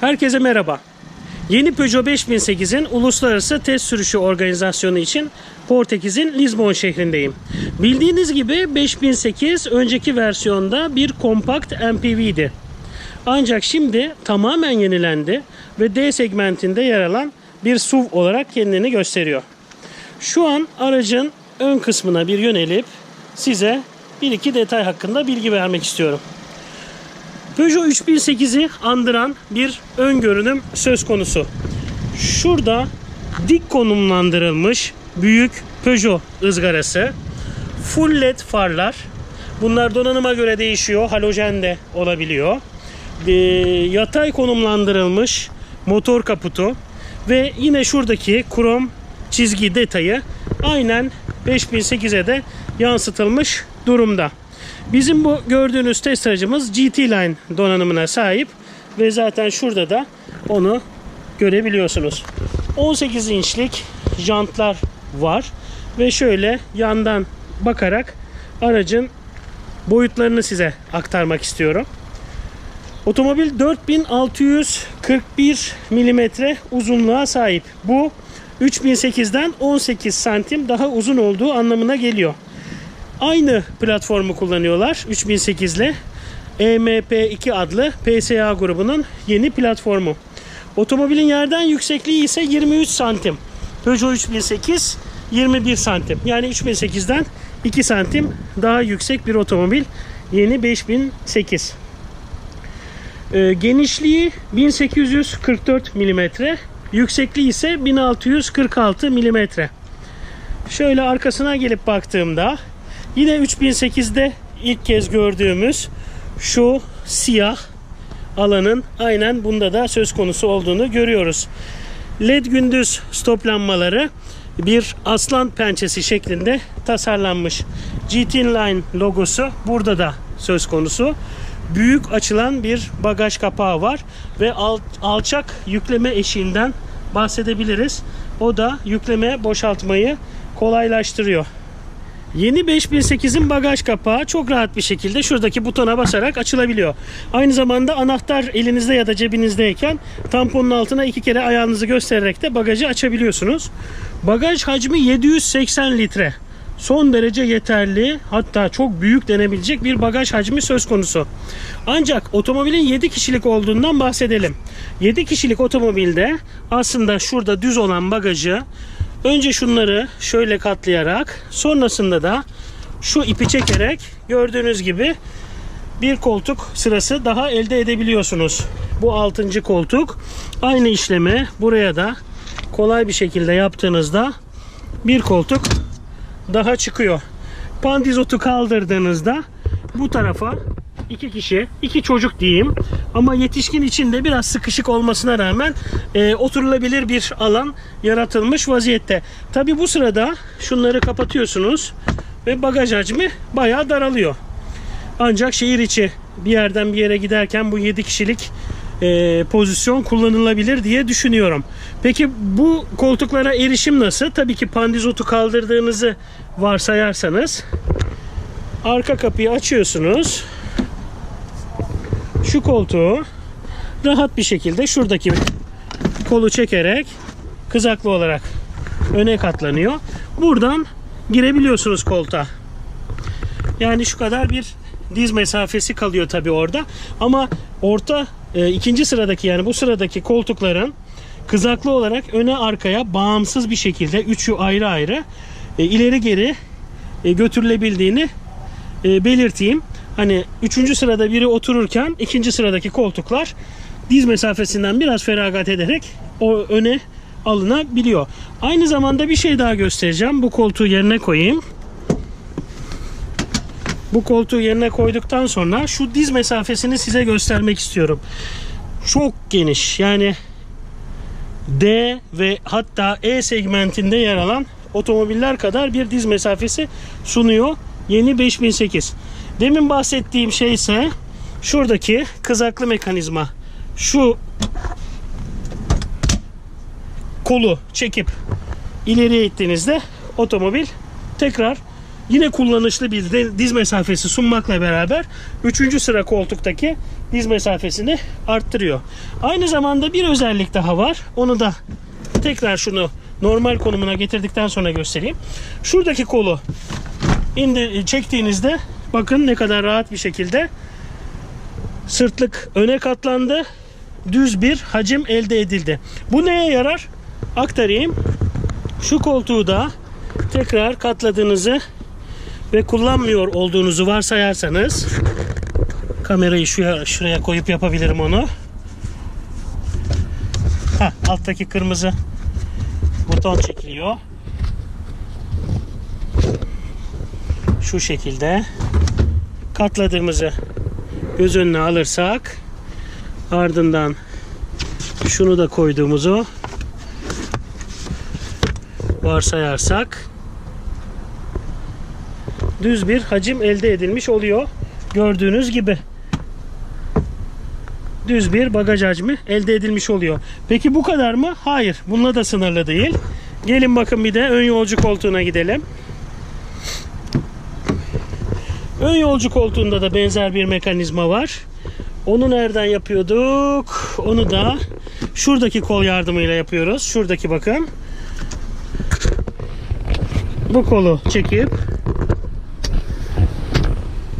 Herkese merhaba. Yeni Peugeot 5008'in uluslararası test sürüşü organizasyonu için Portekiz'in Lisbon şehrindeyim. Bildiğiniz gibi 5008 önceki versiyonda bir kompakt MPV'di. Ancak şimdi tamamen yenilendi ve D segmentinde yer alan bir SUV olarak kendini gösteriyor. Şu an aracın ön kısmına bir yönelip size bir iki detay hakkında bilgi vermek istiyorum. Peugeot 3008'i andıran bir ön görünüm söz konusu. Şurada dik konumlandırılmış büyük Peugeot ızgarası, full led farlar. Bunlar donanıma göre değişiyor. Halojen de olabiliyor. Ee, yatay konumlandırılmış motor kaputu ve yine şuradaki krom çizgi detayı aynen 5008'e de yansıtılmış durumda. Bizim bu gördüğünüz test aracımız GT Line donanımına sahip ve zaten şurada da onu görebiliyorsunuz. 18 inçlik jantlar var ve şöyle yandan bakarak aracın boyutlarını size aktarmak istiyorum. Otomobil 4641 milimetre uzunluğa sahip. Bu 3008'den 18 santim daha uzun olduğu anlamına geliyor. Aynı platformu kullanıyorlar 3008 ile. EMP2 adlı PSA grubunun yeni platformu. Otomobilin yerden yüksekliği ise 23 santim. Peugeot 3008 21 santim. Yani 3008'den 2 santim daha yüksek bir otomobil. Yeni 5008. Ee, genişliği 1844 mm, yüksekliği ise 1646 mm. Şöyle arkasına gelip baktığımda yine 3008'de ilk kez gördüğümüz şu siyah alanın aynen bunda da söz konusu olduğunu görüyoruz. LED gündüz stop lambaları bir aslan pençesi şeklinde tasarlanmış. GT Line logosu burada da söz konusu. Büyük açılan bir bagaj kapağı var ve al- alçak yükleme eşiğinden bahsedebiliriz. O da yükleme boşaltmayı kolaylaştırıyor. Yeni 5008'in bagaj kapağı çok rahat bir şekilde şuradaki butona basarak açılabiliyor. Aynı zamanda anahtar elinizde ya da cebinizdeyken tamponun altına iki kere ayağınızı göstererek de bagajı açabiliyorsunuz. Bagaj hacmi 780 litre. Son derece yeterli hatta çok büyük denebilecek bir bagaj hacmi söz konusu. Ancak otomobilin 7 kişilik olduğundan bahsedelim. 7 kişilik otomobilde aslında şurada düz olan bagajı Önce şunları şöyle katlayarak sonrasında da şu ipi çekerek gördüğünüz gibi bir koltuk sırası daha elde edebiliyorsunuz. Bu 6. koltuk. Aynı işlemi buraya da kolay bir şekilde yaptığınızda bir koltuk daha çıkıyor. Pandizotu kaldırdığınızda bu tarafa iki kişi, iki çocuk diyeyim ama yetişkin için de biraz sıkışık olmasına rağmen e, oturulabilir bir alan yaratılmış vaziyette. Tabi bu sırada şunları kapatıyorsunuz ve bagaj hacmi bayağı daralıyor. Ancak şehir içi bir yerden bir yere giderken bu 7 kişilik e, pozisyon kullanılabilir diye düşünüyorum. Peki bu koltuklara erişim nasıl? Tabii ki pandizotu kaldırdığınızı varsayarsanız arka kapıyı açıyorsunuz şu koltuğu rahat bir şekilde şuradaki kolu çekerek kızaklı olarak öne katlanıyor. Buradan girebiliyorsunuz koltuğa. Yani şu kadar bir diz mesafesi kalıyor tabi orada. Ama orta e, ikinci sıradaki yani bu sıradaki koltukların kızaklı olarak öne arkaya bağımsız bir şekilde üçü ayrı ayrı e, ileri geri e, götürülebildiğini e, belirteyim. Hani üçüncü sırada biri otururken ikinci sıradaki koltuklar diz mesafesinden biraz feragat ederek o öne alınabiliyor. Aynı zamanda bir şey daha göstereceğim. Bu koltuğu yerine koyayım. Bu koltuğu yerine koyduktan sonra şu diz mesafesini size göstermek istiyorum. Çok geniş. Yani D ve hatta E segmentinde yer alan otomobiller kadar bir diz mesafesi sunuyor. Yeni 5008. Demin bahsettiğim şey ise şuradaki kızaklı mekanizma. Şu kolu çekip ileriye ittiğinizde otomobil tekrar yine kullanışlı bir diz mesafesi sunmakla beraber 3. sıra koltuktaki diz mesafesini arttırıyor. Aynı zamanda bir özellik daha var. Onu da tekrar şunu normal konumuna getirdikten sonra göstereyim. Şuradaki kolu indir, çektiğinizde bakın ne kadar rahat bir şekilde sırtlık öne katlandı. Düz bir hacim elde edildi. Bu neye yarar? Aktarayım. Şu koltuğu da tekrar katladığınızı ve kullanmıyor olduğunuzu varsayarsanız kamerayı şuraya, şuraya koyup yapabilirim onu. Heh, alttaki kırmızı buton çekiliyor. Şu şekilde katladığımızı göz önüne alırsak ardından şunu da koyduğumuzu varsayarsak düz bir hacim elde edilmiş oluyor. Gördüğünüz gibi düz bir bagaj hacmi elde edilmiş oluyor. Peki bu kadar mı? Hayır. Bununla da sınırlı değil. Gelin bakın bir de ön yolcu koltuğuna gidelim. Ön yolcu koltuğunda da benzer bir mekanizma var. Onu nereden yapıyorduk? Onu da şuradaki kol yardımıyla yapıyoruz. Şuradaki bakın. Bu kolu çekip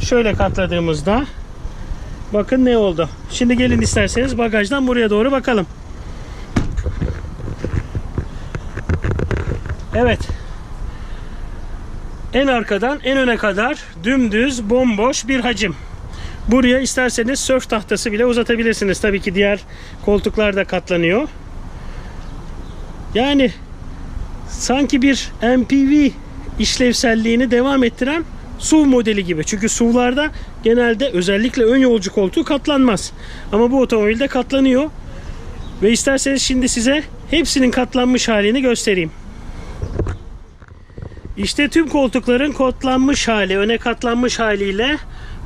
şöyle katladığımızda bakın ne oldu. Şimdi gelin isterseniz bagajdan buraya doğru bakalım. Evet. En arkadan en öne kadar dümdüz bomboş bir hacim. Buraya isterseniz sörf tahtası bile uzatabilirsiniz. Tabii ki diğer koltuklar da katlanıyor. Yani sanki bir MPV işlevselliğini devam ettiren SUV modeli gibi. Çünkü SUV'larda genelde özellikle ön yolcu koltuğu katlanmaz. Ama bu otomobilde katlanıyor. Ve isterseniz şimdi size hepsinin katlanmış halini göstereyim. İşte tüm koltukların katlanmış hali, öne katlanmış haliyle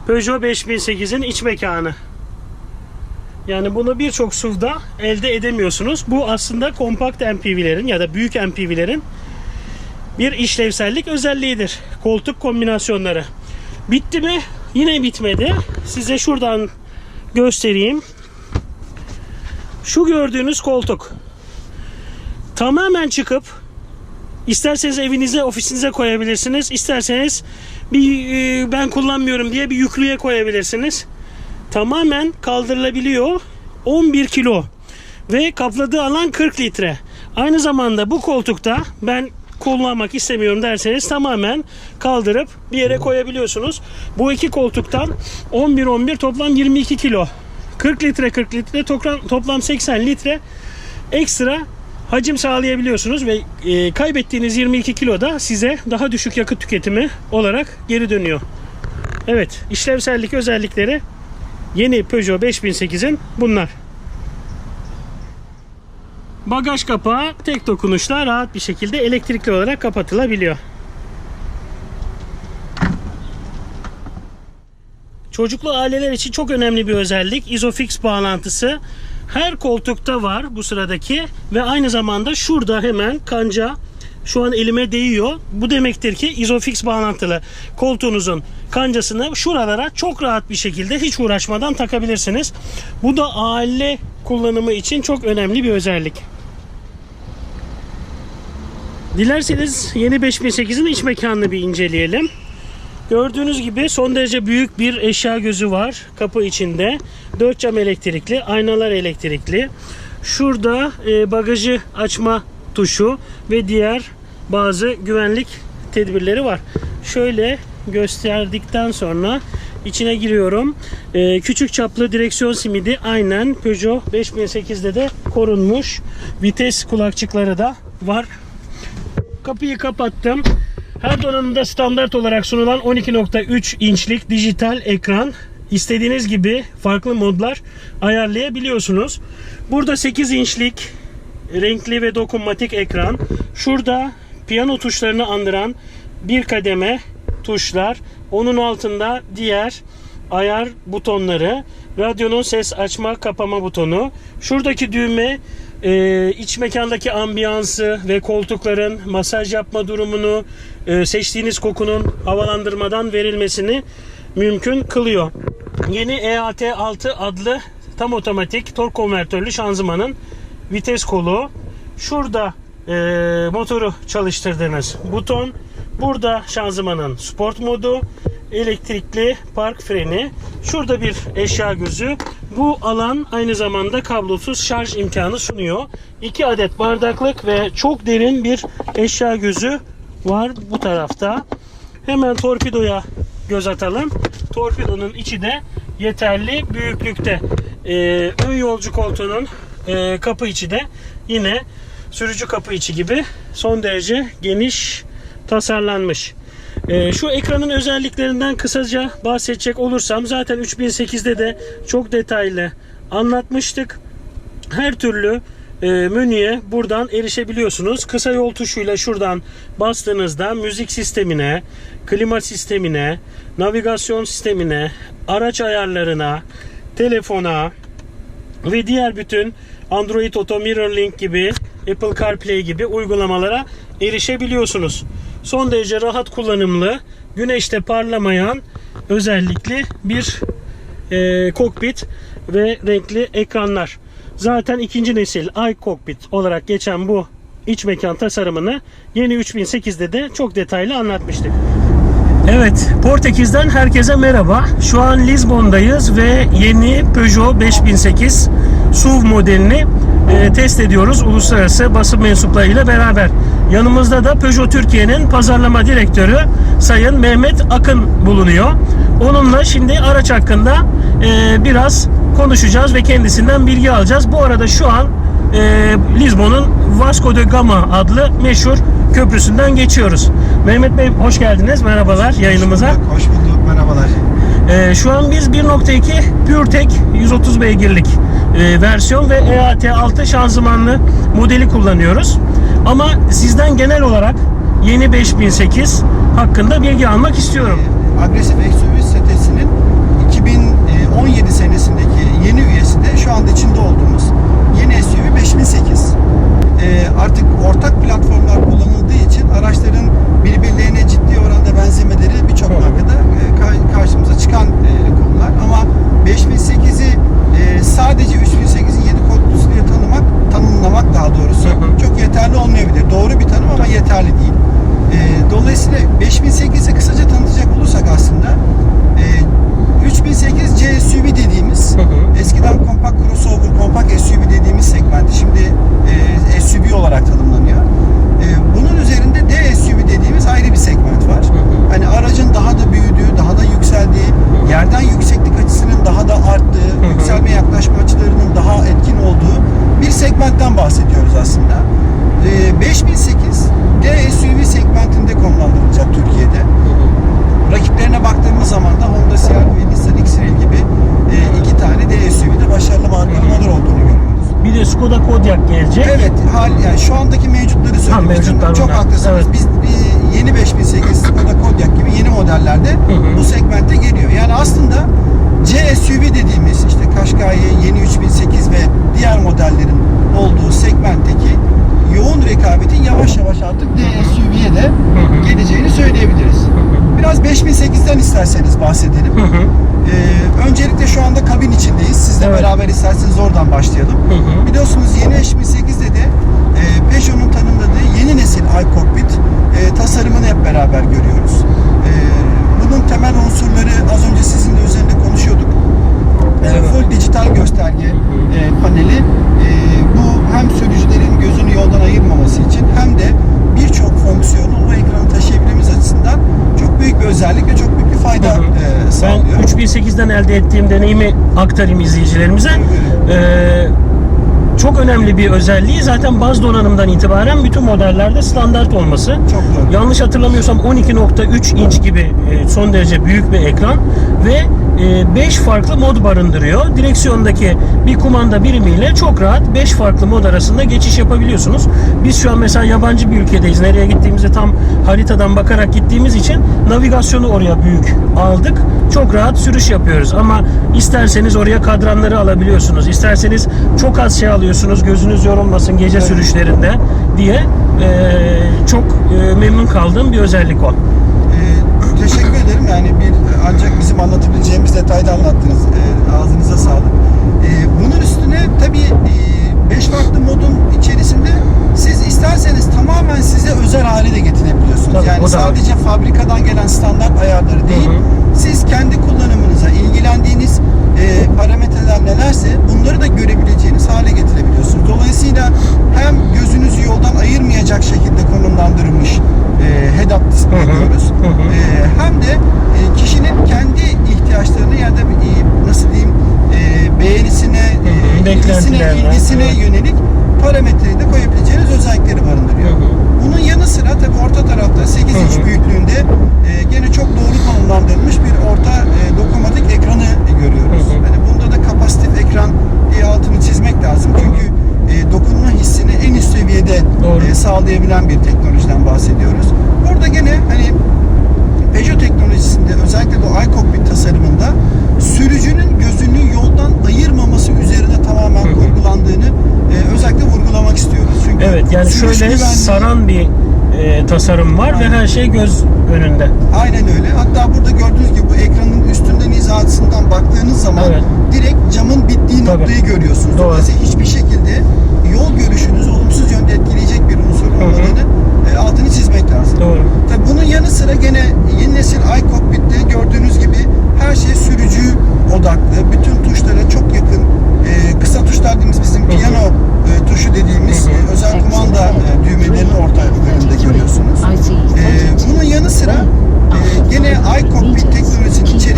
Peugeot 5008'in iç mekanı. Yani bunu birçok SUV'da elde edemiyorsunuz. Bu aslında kompakt MPV'lerin ya da büyük MPV'lerin bir işlevsellik özelliğidir. Koltuk kombinasyonları. Bitti mi? Yine bitmedi. Size şuradan göstereyim. Şu gördüğünüz koltuk. Tamamen çıkıp isterseniz evinize, ofisinize koyabilirsiniz. İsterseniz bir e, ben kullanmıyorum diye bir yüklüğe koyabilirsiniz. Tamamen kaldırılabiliyor. 11 kilo ve kapladığı alan 40 litre. Aynı zamanda bu koltukta ben kullanmak istemiyorum derseniz tamamen kaldırıp bir yere koyabiliyorsunuz. Bu iki koltuktan 11-11 toplam 22 kilo. 40 litre 40 litre toplam 80 litre ekstra hacim sağlayabiliyorsunuz ve e, kaybettiğiniz 22 kilo da size daha düşük yakıt tüketimi olarak geri dönüyor. Evet işlevsellik özellikleri yeni Peugeot 5008'in bunlar. Bagaj kapağı tek dokunuşla rahat bir şekilde elektrikli olarak kapatılabiliyor. Çocuklu aileler için çok önemli bir özellik. Isofix bağlantısı her koltukta var bu sıradaki ve aynı zamanda şurada hemen kanca şu an elime değiyor. Bu demektir ki Isofix bağlantılı koltuğunuzun kancasını şuralara çok rahat bir şekilde hiç uğraşmadan takabilirsiniz. Bu da aile kullanımı için çok önemli bir özellik. Dilerseniz yeni 5008'in iç mekanını bir inceleyelim. Gördüğünüz gibi son derece büyük bir eşya gözü var kapı içinde. Dört cam elektrikli, aynalar elektrikli. Şurada e, bagajı açma tuşu ve diğer bazı güvenlik tedbirleri var. Şöyle gösterdikten sonra içine giriyorum. E, küçük çaplı direksiyon simidi aynen Peugeot 5008'de de korunmuş. Vites kulakçıkları da var. Kapıyı kapattım. Her donanımda standart olarak sunulan 12.3 inçlik dijital ekran. İstediğiniz gibi farklı modlar ayarlayabiliyorsunuz. Burada 8 inçlik renkli ve dokunmatik ekran. Şurada piyano tuşlarını andıran bir kademe tuşlar. Onun altında diğer ayar butonları, radyonun ses açma kapama butonu. Şuradaki düğme e, iç mekandaki ambiyansı ve koltukların masaj yapma durumunu, e, seçtiğiniz kokunun havalandırmadan verilmesini mümkün kılıyor. Yeni EAT6 adlı tam otomatik tork konvertörlü şanzımanın vites kolu. Şurada e, motoru çalıştırdığınız buton. Burada şanzımanın sport modu, elektrikli park freni. Şurada bir eşya gözü. Bu alan aynı zamanda kablosuz şarj imkanı sunuyor. 2 adet bardaklık ve çok derin bir eşya gözü var bu tarafta. Hemen torpidoya göz atalım. Torpidonun içi de yeterli büyüklükte. Ee, ön yolcu koltuğunun e, kapı içi de yine sürücü kapı içi gibi son derece geniş tasarlanmış. Ee, şu ekranın özelliklerinden kısaca bahsedecek olursam zaten 3008'de de çok detaylı anlatmıştık. Her türlü e, menüye buradan erişebiliyorsunuz. Kısa yol tuşuyla şuradan bastığınızda müzik sistemine, klima sistemine, navigasyon sistemine, araç ayarlarına, telefona ve diğer bütün Android Auto Mirrorlink gibi Apple CarPlay gibi uygulamalara erişebiliyorsunuz. Son derece rahat kullanımlı, güneşte parlamayan özellikli bir e, kokpit ve renkli ekranlar. Zaten ikinci nesil iCockpit olarak geçen bu iç mekan tasarımını yeni 3008'de de çok detaylı anlatmıştık. Evet, Portekiz'den herkese merhaba. Şu an Lizbon'dayız ve yeni Peugeot 5008 SUV modelini e, test ediyoruz uluslararası basın mensuplarıyla beraber. Yanımızda da Peugeot Türkiye'nin pazarlama direktörü Sayın Mehmet Akın bulunuyor. Onunla şimdi araç hakkında e, biraz konuşacağız ve kendisinden bilgi alacağız. Bu arada şu an e, Lizbon'un Vasco da Gama adlı meşhur köprüsünden geçiyoruz. Mehmet Bey hoş geldiniz. Merhabalar yayınımıza. Hoş bulduk, hoş bulduk. Merhabalar. Ee, şu an biz 1.2 PureTech 130 beygirlik e, versiyon ve EAT6 şanzımanlı modeli kullanıyoruz. Ama sizden genel olarak yeni 5008 hakkında bilgi almak istiyorum. Agresif XUV setesinin 2017 senesindeki yeni üyesi de şu anda içinde olduğumuz yeni SUV 5008. Ee, artık ortak platformlar kullanıldığı için araçların birbirlerine ciddi oranda benzemeleri birçok Hı hı. markada e, ka- karşımıza çıkan e, konular. Ama 5008'i e, sadece 3008'in yeni kodlusuyla tanımak, tanımlamak daha doğrusu Hı hı. çok yeterli olmayabilir. Doğru bir tanım ama yeterli değil. E, dolayısıyla 5008'i kısaca tanıtacak olursak aslında e, 3008 C SUV dediğimiz Hı hı. eskiden kompakt crossover, kompakt SUV dediğimiz segmenti şimdi e, SUV olarak tanımlanıyor. E, bunun üzerinde D SUV dediğimiz ayrı bir segment var. hı. Hani aracın daha da büyüdüğü, daha da yükseldiği, yerden yükseklik açısının daha da arttığı, hı. yükselme yaklaşma açılarının daha etkin olduğu bir segmentten bahsediyoruz aslında. E, 5008 D SUV segmentinde konumlandırılacak Türkiye'de. Rakiplerine baktığımız zaman da Honda CR ve Nissan X-Trail gibi e, iki tane D SUV'de başarılı markaların olur olduğunu görüyoruz. Bir de Skoda Kodiaq gelecek. Evet, hal yani şu andaki mevcutları söylemiştim. mevcutlar Çok haklısınız. Evet. Biz bir yeni 5008 Skoda Kodiaq gibi yeni modellerde hı. bu segmente geliyor. Yani aslında C SUV dediğimiz işte Qashqai, yeni 3008 ve diğer modellerin olduğu segmentteki yoğun rekabetin yavaş yavaş artık D SUV'ye de hı. geleceğini söyleyebiliriz. Biraz 5008'den isterseniz bahsedelim. Hı hı. Ee, öncelikle şu anda kabin içindeyiz. Sizle Evet. beraber isterseniz oradan başlayalım. Hı hı. Biliyorsunuz yeni 5008'de de e, Peugeot'un tanımladığı yeni nesil iCockpit e, tasarımını hep beraber görüyoruz. E, bunun temel unsurları az önce sizinle üzerinde konuşuyorduk. E, Evet. Full dijital gösterge e, paneli. E, bu hem sürücülerin gözünü yoldan ayırmaması için hem de birçok fonksiyonu o ekranı taşıyabilmemiz açısından çok büyük bir özellik ve çok büyük bir fayda Hı hı. e, Ben sağlıyor. 3008'den elde ettiğim deneyimi aktarayım izleyicilerimize. Ee, çok önemli bir özelliği zaten baz donanımdan itibaren bütün modellerde standart olması. Çok doğru. Yanlış hatırlamıyorsam 12.3 inç gibi e, son derece büyük bir ekran ve 5 farklı mod barındırıyor. Direksiyondaki bir kumanda birimiyle çok rahat 5 farklı mod arasında geçiş yapabiliyorsunuz. Biz şu an mesela yabancı bir ülkedeyiz. Nereye gittiğimizde tam haritadan bakarak gittiğimiz için navigasyonu oraya büyük aldık. Çok rahat sürüş yapıyoruz ama isterseniz oraya kadranları alabiliyorsunuz. İsterseniz çok az şey alıyorsunuz kullanıyorsunuz gözünüz yorulmasın gece Evet. sürüşlerinde diye e, çok e, memnun kaldığım bir özellik o. Ee, teşekkür ederim. Yani bir ancak bizim anlatabileceğimiz detayda anlattınız. Ee, ağzınıza sağlık. Ee, bunun üstüne tabii 5 farklı modun içerisinde siz isterseniz tamamen size özel hale de getirebiliyorsunuz. Tabii, yani var. sadece fabrikadan gelen standart ayarları değil, Hı siz kendi kullanımınıza ilgilendiğiniz e, parametreler nelerse bunları da görebileceğiniz hale getirebiliyorsunuz. Dolayısıyla hem gözünüzü yoldan ayırmayacak şekilde konumlandırılmış e, head-up display Hı hı, diyoruz. hı hı. E, hem de e, kişinin kendi ihtiyaçlarını ya da e, nasıl diyeyim e, beğenisine, hı, e, ilgisine, ilgisine yönelik parametreyi de koyabileceğiniz özellikleri barındırıyor. Hı hı. Bunun yanı sıra tabii orta tarafta 8 Hı inç büyüklüğünde e, gene çok doğru konumlandırılmış bir orta e, dokunmatik ekranı görüyoruz. Hı hı. Hani bunda kapasitif ekran diye altını çizmek lazım. Çünkü e, dokunma hissini en üst seviyede Doğru. e, sağlayabilen bir teknolojiden bahsediyoruz. Burada gene hani Peugeot teknolojisinde özellikle de o iCockpit tasarımında sürücünün gözünü yoldan ayırmaması üzerine tamamen Hı kurgulandığını e, özellikle vurgulamak istiyoruz. Çünkü Evet yani şöyle güvenliği- saran bir e, tasarım var ve Aynen. her şey göz önünde. Aynen öyle. Hatta burada gördüğünüz gibi bu ekranın hizasından baktığınız zaman Evet. direkt camın bittiği Tabii. noktayı görüyorsunuz. Doğru. Dolayısıyla hiçbir şekilde yol görüşünüzü olumsuz yönde etkileyecek bir unsur olmadığını e, altını çizmek lazım. Doğru. Tabii bunun yanı sıra gene yeni nesil iCockpit'te gördüğünüz gibi her şey sürücü odaklı. Bütün tuşlara çok yakın. e, kısa tuşlar dediğimiz bizim piyano e, tuşu dediğimiz e, özel kumanda e, düğmelerini orta görüyorsunuz. Ee, bunun yanı sıra e, gene iCockpit teknolojisinin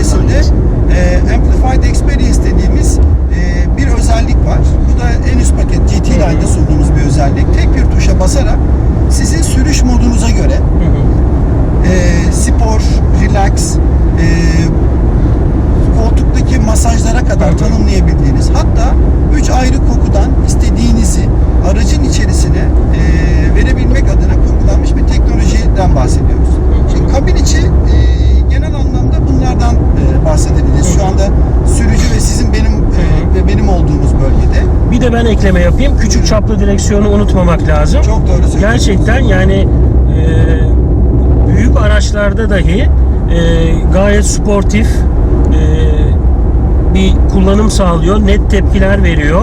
içerisinde e, Amplified Experience dediğimiz e, bir özellik var. Bu da en üst paket GT Line'da sunduğumuz bir özellik. Tek bir tuşa basarak sizin sürüş modunuza göre Hı hı. e, spor, relax, e, koltuktaki masajlara kadar Hı hı. tanımlayabildiğiniz hatta üç ayrı kokudan istediğinizi aracın içerisine e, verebilmek adına kurgulanmış bir teknolojiden bahsediyoruz. Şimdi kabin içi e, genel anlamda bunlardan e, bahsedebiliriz. Şu anda sürücü ve sizin benim e, ve benim olduğumuz bölgede. Bir de ben ekleme yapayım. Küçük çaplı direksiyonu unutmamak lazım. Çok doğru. Gerçekten yani e, büyük araçlarda dahi e, gayet sportif e, bir kullanım sağlıyor. Net tepkiler veriyor.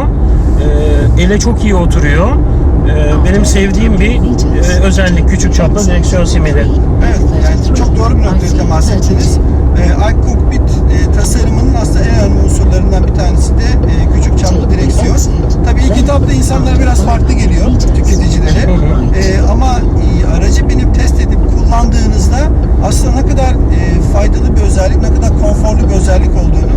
E, ele çok iyi oturuyor. E, benim sevdiğim bir e, özellik küçük çaplı direksiyon simidi. Evet, yani çok doğru bir noktaya temas ettiniz. E, iCockpit e, tasarımının aslında en önemli unsurlarından bir tanesi de e, küçük çaplı direksiyon. Tabii ilk etapta insanlara biraz farklı geliyor tüketicilere. Hı. E, ama aracı binip test edip kullandığınızda aslında ne kadar e, faydalı bir özellik, ne kadar konforlu bir özellik olduğunu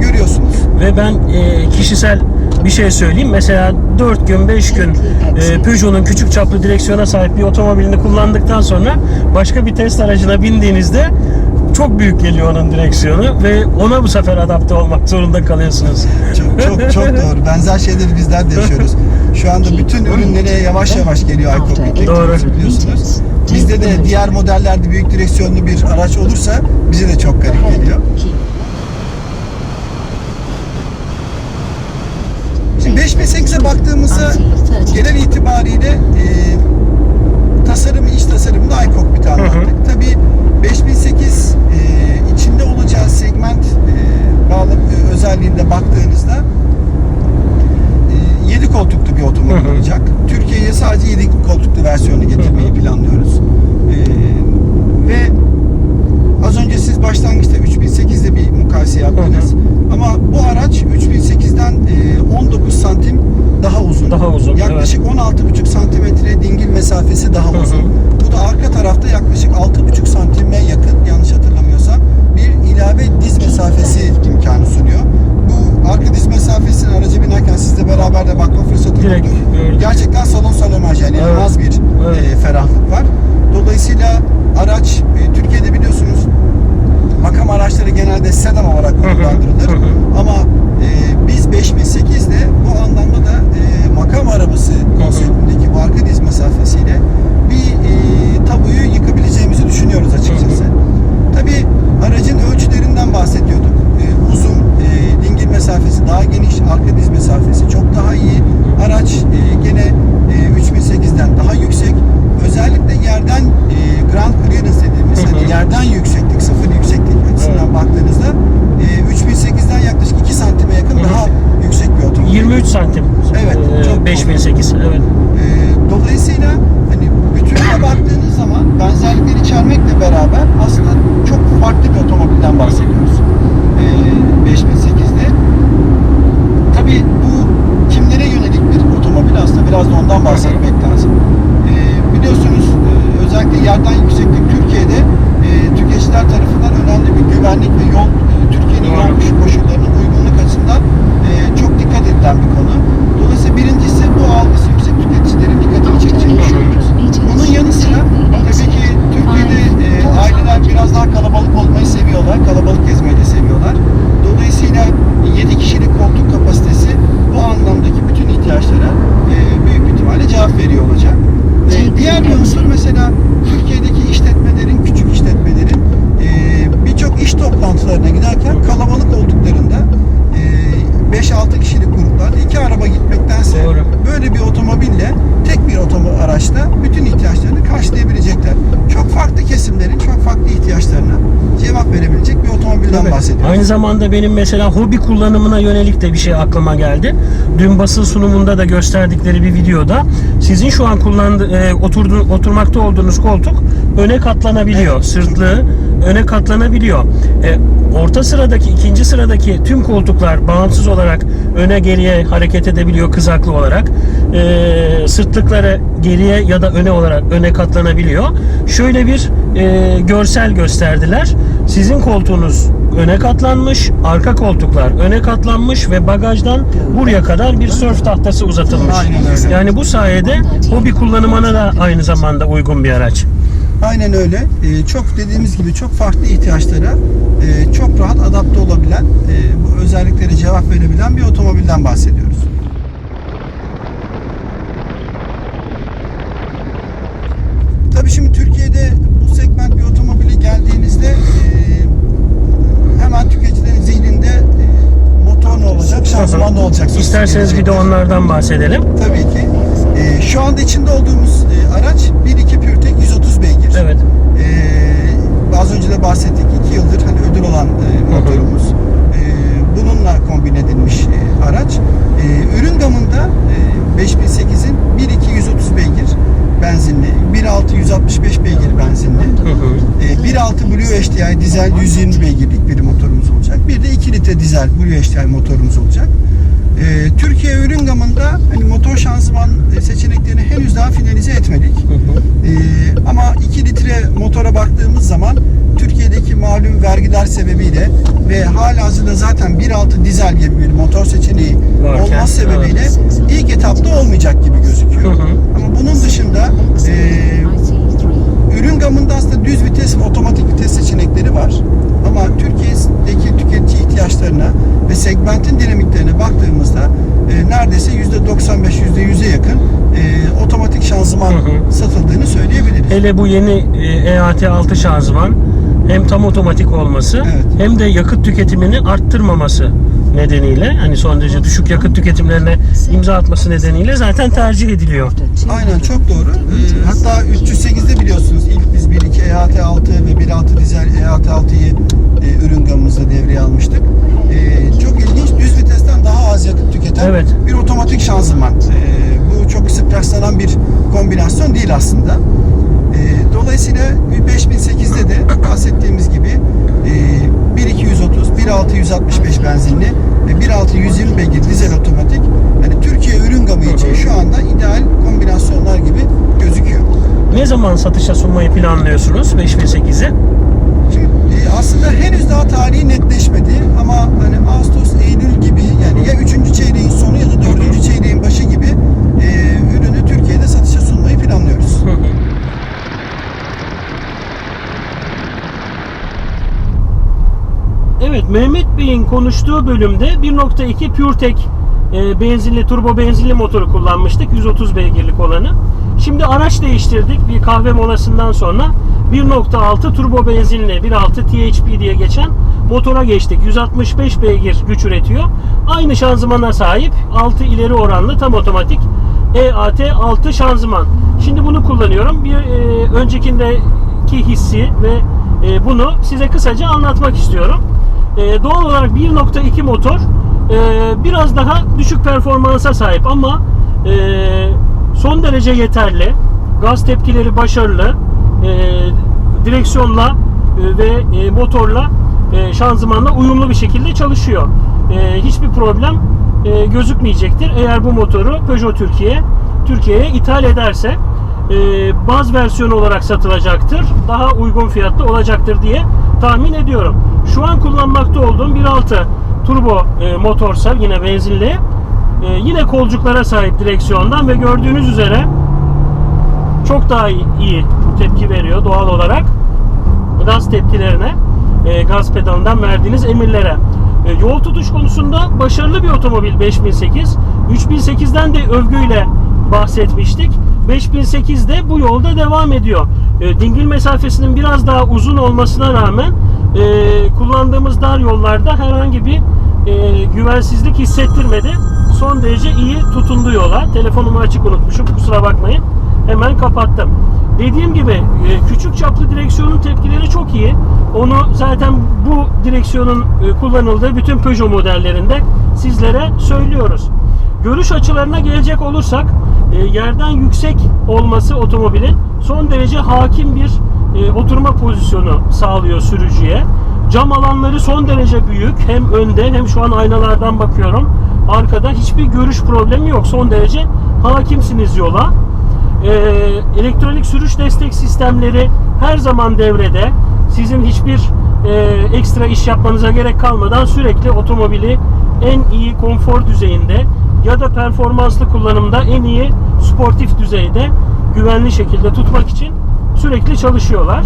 görüyorsunuz. Ve ben e, kişisel bir şey söyleyeyim. Mesela 4 gün 5 gün e, Peugeot'un küçük çaplı direksiyona sahip bir otomobilini kullandıktan sonra başka bir test aracına bindiğinizde çok büyük geliyor onun direksiyonu ve ona bu sefer adapte olmak zorunda kalıyorsunuz. Çok çok çok doğru. Benzer şeyleri bizler de yaşıyoruz. Şu anda bütün ürünlere yavaş yavaş geliyor iCockpit Doğru. biliyorsunuz. Bizde de diğer modellerde büyük direksiyonlu bir araç olursa bize de çok garip geliyor. Şimdi 5008'e baktığımızda genel itibariyle e, yerden yükseklik Türkiye'de e, tüketiciler tarafından önemli bir güvenlik ve yol e, Türkiye'nin yol koşullarının uygunluk açısından e, çok dikkat edilen bir konu. Dolayısıyla birincisi bu algısı yüksek tüketicilerin dikkatini çekeceğini düşünüyoruz. Bunun yanı sıra tabii ki Türkiye'de e, aileler biraz daha kalabalık olmayı seviyorlar. Kalabalık gezmeyi de seviyorlar. Dolayısıyla 7 kişilik koltuk kapasitesi bu anlamdaki bütün ihtiyaçlara e, büyük bir ihtimalle cevap veriyor olacak. E, diğer bir unsur mesela Türkiye'deki işletmelerin, küçük işletmelerin e, birçok iş toplantılarına giderken kalabalık olduklarında 5-6 kişilik gruplarda iki araba gitmektense Doğru. böyle bir otomobille tek bir otomobil araçla bütün ihtiyaçlarını karşılayabilecekler. Çok farklı kesimlerin çok farklı ihtiyaçlarına cevap verebilecek bir otomobilden Tabii. bahsediyoruz. Aynı zamanda benim mesela hobi kullanımına yönelik de bir şey aklıma geldi. Dün basın sunumunda da gösterdikleri bir videoda sizin şu an kullandı, e, oturdu, oturmakta olduğunuz koltuk öne katlanabiliyor. Evet. Sırtlığı öne katlanabiliyor. E, orta sıradaki, ikinci sıradaki tüm koltuklar bağımsız olarak öne geriye hareket edebiliyor kızaklı olarak. E, sırtlıkları geriye ya da öne olarak öne katlanabiliyor. Şöyle bir e, görsel gösterdiler. Sizin koltuğunuz öne katlanmış, arka koltuklar öne katlanmış ve bagajdan buraya kadar bir sörf tahtası uzatılmış. Yani bu sayede hobi kullanımına da aynı zamanda uygun bir araç. Aynen öyle. Ee, çok dediğimiz gibi çok farklı ihtiyaçlara e, çok rahat adapte olabilen, e, bu özelliklere cevap verebilen bir otomobilden bahsediyoruz. Tabii şimdi Türkiye'de bu segment bir otomobili geldiğinizde e, hemen tüketicilerin zihninde e, motor ne olacak, şanzıman ne olacak? İsterseniz bir de onlardan bahsedelim. Tabii ki. Ee, şu anda içinde olduğumuz e, araç 1.2 PureTech 130 beygir. Evet. Ee, az önce de bahsettik 2 yıldır hani ödül olan e, motorumuz. Ee, bununla kombin edilmiş e, araç. Ee, ürün gamında e, 5008'in 1.2 130 beygir benzinli, 1.6 165 beygir benzinli, e, 1.6 Blue HDI dizel 120 beygirlik bir motorumuz olacak. Bir de 2 litre dizel Blue HDI motorumuz olacak. E, Türkiye ürün gamında hani motor şanzıman e, seçeneklerini henüz daha finalize etmedik. Hı hı. E, ama 2 litre motora baktığımız zaman Türkiye'deki malum vergiler sebebiyle ve halihazırda zaten 1.6 dizel gibi bir motor seçeneği Varken, olmaz sebebiyle ilk etapta olmayacak gibi gözüküyor. Hı hı. Ama bunun dışında e, Ürün gamında aslında düz vites ve otomatik vites seçenekleri var. Ama Türkiye'deki tüketici ihtiyaçlarına ve segmentin dinamiklerine baktığımızda e, neredeyse %95 %100'e yakın e, otomatik şanzıman Hı hı. satıldığını söyleyebiliriz. Hele bu yeni e, EAT6 şanzıman hem tam otomatik olması Evet. hem de yakıt tüketimini arttırmaması nedeniyle hani son derece düşük yakıt tüketimlerine imza atması nedeniyle zaten tercih ediliyor. Aynen çok doğru. E, hatta 308'de biliyorsunuz ilk biz 1.2 EAT6 ve 1.6 dizel EAT6'yı e, ürün gamımızda devreye almıştık. E, çok ilginç düz vitesten daha az yakıt tüketen Evet. bir otomatik şanzıman. E, bu çok sık rastlanan bir kombinasyon değil aslında. E, dolayısıyla 5008'de de bahsettiğimiz gibi e, 1.230, 1.6 165 benzinli ve 1.6 120 beygir dizel otomatik yani Türkiye ürün gamı için şu anda ideal kombinasyonlar gibi gözüküyor. Ne zaman satışa sunmayı planlıyorsunuz 5008'i? Şimdi e, aslında henüz daha tarihi netleşmedi ama hani Ağustos, Eylül gibi yani ya 3. çeyreğin sonu ya da 4. çeyreğin başı gibi e, ürünü Türkiye'de satışa sunmayı planlıyoruz. Evet Mehmet Bey'in konuştuğu bölümde 1.2 PureTech e, benzinli turbo benzinli motoru kullanmıştık 130 beygirlik olanı. Şimdi araç değiştirdik bir kahve molasından sonra 1.6 turbo benzinli 1.6 THP diye geçen motora geçtik. 165 beygir güç üretiyor. Aynı şanzımana sahip 6 ileri oranlı tam otomatik EAT 6 şanzıman. Şimdi bunu kullanıyorum. Bir e, öncekindeki hissi ve e, bunu size kısaca anlatmak istiyorum. E, doğal olarak 1.2 motor e, biraz daha düşük performansa sahip ama e, son derece yeterli. Gaz tepkileri başarılı. Direksiyonla ve e, motorla e, şanzımanla uyumlu bir şekilde çalışıyor. Hiçbir problem gözükmeyecektir. Eğer bu motoru Peugeot Türkiye Türkiye'ye ithal ederse baz versiyonu olarak satılacaktır. Daha uygun fiyatlı olacaktır diye tahmin ediyorum. Şu an kullanmakta olduğum 1.6 turbo e, motorsa yine benzinli e, yine kolcuklara sahip direksiyondan ve gördüğünüz üzere çok daha iyi, tepki veriyor doğal olarak gaz tepkilerine e, gaz pedalından verdiğiniz emirlere. E, yol tutuş konusunda başarılı bir otomobil 5008. 3008'den de övgüyle bahsetmiştik. 5008 de bu yolda devam ediyor. E, dingil mesafesinin biraz daha uzun olmasına rağmen e, kullandığımız dar yollarda herhangi bir e, güvensizlik hissettirmedi. Son derece iyi tutundu yola. Telefonumu açık unutmuşum kusura bakmayın. Hemen kapattım. Dediğim gibi e, küçük çaplı direksiyonun tepkileri çok iyi. Onu zaten bu direksiyonun e, kullanıldığı bütün Peugeot modellerinde sizlere söylüyoruz. Görüş açılarına gelecek olursak e, yerden yüksek olması otomobilin son derece hakim bir e, oturma pozisyonu sağlıyor sürücüye. Cam alanları son derece büyük. Hem önde hem şu an aynalardan bakıyorum. Arkada hiçbir görüş problemi yok. Son derece hakimsiniz yola. Ee, elektronik sürüş destek sistemleri her zaman devrede. Sizin hiçbir e, ekstra iş yapmanıza gerek kalmadan sürekli otomobili en iyi konfor düzeyinde ya da performanslı kullanımda en iyi sportif düzeyde güvenli şekilde tutmak için sürekli çalışıyorlar.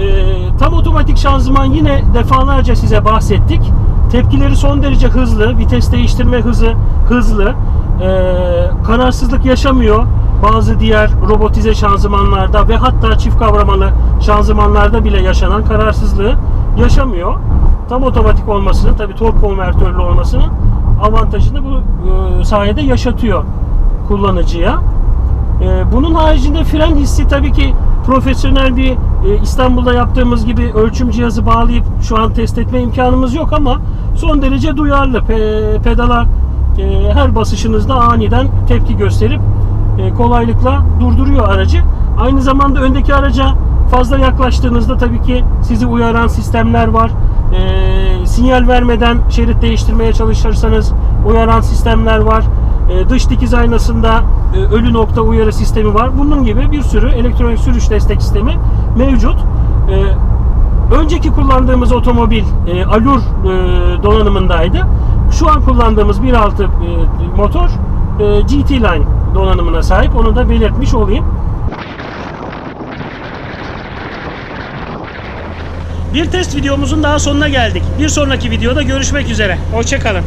Ee, tam otomatik şanzıman yine defalarca size bahsettik. Tepkileri son derece hızlı, vites değiştirme hızı hızlı. Ee, kararsızlık yaşamıyor bazı diğer robotize şanzımanlarda ve hatta çift kavramalı şanzımanlarda bile yaşanan kararsızlığı yaşamıyor. Tam otomatik olmasının, tabii tork konvertörlü olmasının avantajını bu e, sayede yaşatıyor kullanıcıya. Ee, Bunun haricinde fren hissi tabii ki profesyonel bir e, İstanbul'da yaptığımız gibi ölçüm cihazı bağlayıp şu an test etme imkanımız yok ama son derece duyarlı. Pe- Pedala e, her basışınızda aniden tepki gösterip e, kolaylıkla durduruyor aracı. Aynı zamanda öndeki araca fazla yaklaştığınızda tabii ki sizi uyaran sistemler var. E, sinyal vermeden şerit değiştirmeye çalışırsanız uyaran sistemler var. E, dış dikiz aynasında e, ölü nokta uyarı sistemi var. Bunun gibi bir sürü elektronik sürüş destek sistemi mevcut. E, önceki kullandığımız otomobil e, Allure e, donanımındaydı. Şu an kullandığımız 1.6 e, motor e, GT Line donanımına sahip. Onu da belirtmiş olayım. Bir test videomuzun daha sonuna geldik. Bir sonraki videoda görüşmek üzere. Hoşçakalın.